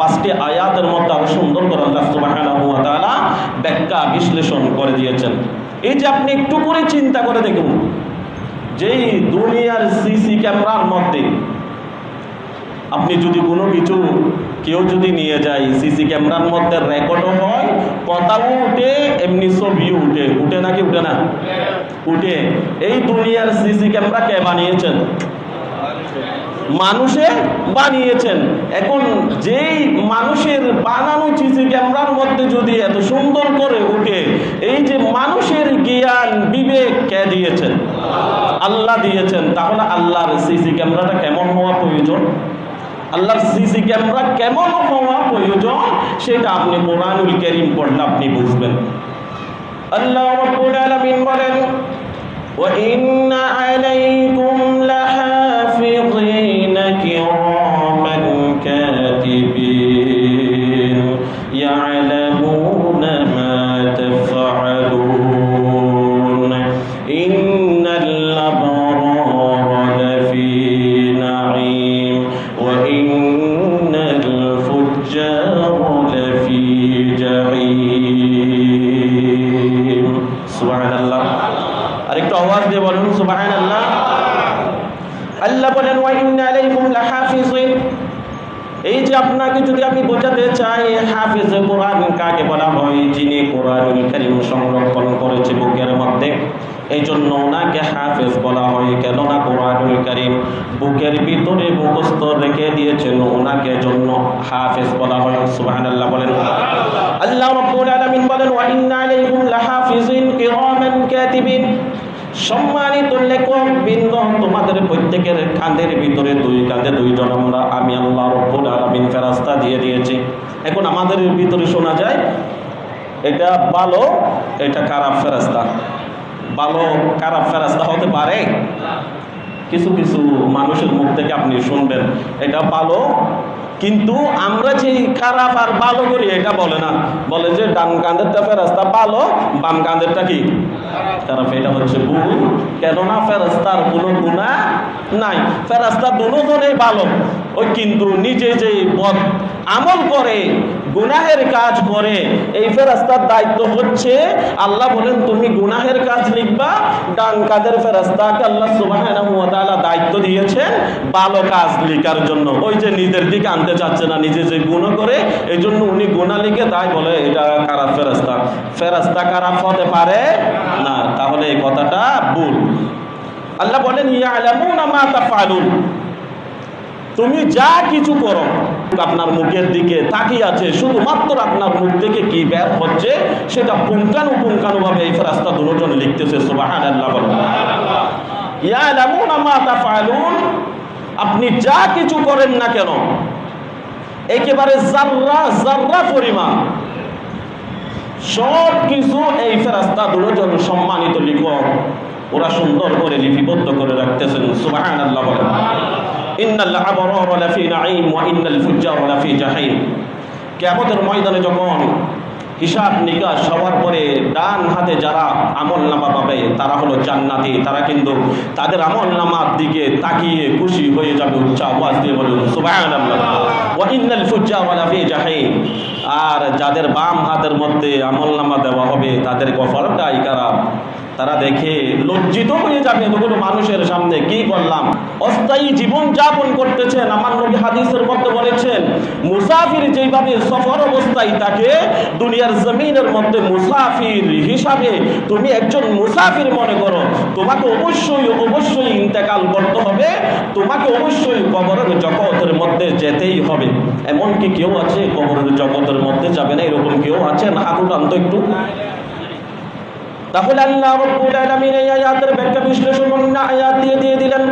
পাঁচটি আয়াতের মধ্যে আরও সুন্দর করে আল্লাহ ব্যাখ্যা বিশ্লেষণ করে দিয়েছেন। এই যে আপনি একটু করে চিন্তা করে দেখুন, যেই দুনিয়ার সিসি ক্যামেরার মধ্যে আপনি যদি কোনো কিছু কেউ যদি নিয়ে যায় সিসি ক্যামেরার মধ্যে রেকর্ডও হয়, কথাও উঠে, এমনি ছবিও উঠে। উঠে নাকি উঠে না? উঠে। এই দুনিয়ার সিসি ক্যামেরা কে বানিয়েছেন? মানুষে বানিয়েছেন। এখন যেই মানুষের বানানো চিজে ক্যামেরার মধ্যে যদি এত সুন্দর করে উঠে, এই যে মানুষের জ্ঞান, বিবেক কে দিয়েছেন? আল্লাহ দিয়েছেন। তাহলে আল্লাহর সিসি ক্যামেরাটা কেমন হওয়া প্রয়োজন? আল্লাহর সিসি ক্যামেরা কেমন হওয়া প্রয়োজন? সেটা আপনি কোরআনুল করিম পড়লে আপনি বুঝবেন। আল্লাহ রাব্বুল আলামিন বলেন, ওয়া ইন্না كاتبين يعلمون ما تفعلون إن الأبرار لفي نعيم وإن الفجار لفي جحيم سبحان الله আরেকটু আওয়াজ দিয়ে বলুন সুবাহান আল্লাহ আল্লাহ বলেন ওয়াইন্না আলাইকুম লাহাফিজিন এই যে আপনাকে যদি আমি বোঝাতে চাই, হাফিজ কোরআন কাকে বলা হয়? যিনি কোরআনুল কারীম সংরক্ষণ করেছে বুকের মধ্যে। এই জন্য ওনাকে হাফেজ বলা হয়। কেননা কোরআনুল কারীম বুকের ভিতরে মুখস্থ রেখে দিয়েছেন। ওনাকে জন্য হাফেজ বলা হয়। সুবহানাল্লাহ বলেন। আল্লাহ রাব্বুল বলেন, ওয়া আলাইকুম লাহাফিজিন কিরামান কাতিবিন। সম্মানিত লেখক বৃন্দ তোমাদের প্রত্যেকের কাঁধের ভিতরে দুই কাঁধে দুইজন আমরা আমি আল্লাহ রব্বুল আলামিন ফেরাস্তা দিয়ে দিয়েছি। এখন আমাদের ভিতরে শোনা যায়, এটা ভালো, এটা খারাপ ফেরাস্তা। ভালো, খারাপ ফেরাস্তা হতে পারে? কিছু কিছু মানুষের মুখ থেকে আপনি শুনবেন। এটা ভালো কিন্তু আমরা যে খারাপ আর ভালো করি, এটা বলে না। বলে যে ডান কাঁধেরটা ফেরাস্তা ভালো, বাম কাঁধেরটা কি? খারাপ। এটা হচ্ছে ভুল। কেননা ফেরাস্তার কোনো গুণা নাই। ফেরাস্তা দুজনেই ভালো। ওই কিন্তু নিজে যে পথ আমল করে, গুনাহের কাজ করে, এই ফেরাস্তার দায়িত্ব হচ্ছে আল্লাহ বলেন, তুমি গুনাহের কাজ লিখবা, ডান কাদের ফেরাস্তাকে আল্লাহ ওয়া দায়িত্ব দিয়েছেন ভালো কাজ লিখার জন্য। ওই যে নিজের দিকে আনতে চাচ্ছে না, নিজে যে গুণ করে এই জন্য উনি গুণা লিখে তাই বলে, এটা খারাপ ফেরাস্তা ফেরাস্তা খারাপ হতে পারে? না, তাহলে এই কথাটা ভুল। আল্লাহ বলেন ইয়া ইয়ালামুনা মা তাফআলুন। তুমি যা কিছু করো, আপনার মুখের দিকে তাকিয়ে আছে, শুধুমাত্র আপনার মুখ থেকে কি বের হচ্ছে, সেটা পুঙ্খানু পুঙ্খানু ভাবে এই ফেরাস্তা দুজন লিখতেছে সুবাহান আল্লাহ বলেন ইয়ালামুনা মা তাফআলুন। আপনি যা কিছু করেন না কেন একেবারে জাররা জাররা পরিমাণ। সব কিছু এই ফেরাস্তা দুজন সম্মানিত লিখক, ওরা সুন্দর করে লিপিবদ্ধ করে রাখতেছেন সুবাহান বলেন। ইন্নাল আবরার লাফি নাঈম ওয়া ইন্নাল ফুজ্জার কিয়ামতের ময়দানে যখন হিসাব নিকাশ হওয়ার পরে ডান হাতে যারা আমল নামা পাবে, তারা হলো জান্নাতি, তারা কিন্তু তাদের আমল নামার দিকে তাকিয়ে খুশি হয়ে যাবে, উচ্চ আওয়াজ দিয়ে বলুন ওয়া আর যাদের বাম হাতের মধ্যে আমল নামা দেওয়া হবে, তাদের কপালটাই খারাপ তারা দেখে লজ্জিত হয়ে যাবে এতগুলো মানুষের সামনে। কি করলাম অস্থায়ী জীবন যাপন করতেছেন আমার নবী হাদিসের মধ্যে বলেছেন, মুসাফির যেইভাবে সফর অবস্থায় তাকে দুনিয়ার জমিনের মধ্যে মুসাফির হিসাবে তুমি একজন মুসাফির মনে করো। তোমাকে অবশ্যই অবশ্যই তোমাকে অবশ্যই কবরের জগতের মধ্যে যেতেই হবে। এমন কি কেউ আছে কবরের জগতের মধ্যে যাবে না, এরকম কেউ আছে? না উঠান তো একটু। তাহলে আল্লাহ রব্বুল আলামিন এই আয়াতের ব্যাখ্যা বিশ্লেষণ আয়াত দিয়ে দিয়ে দিলেন।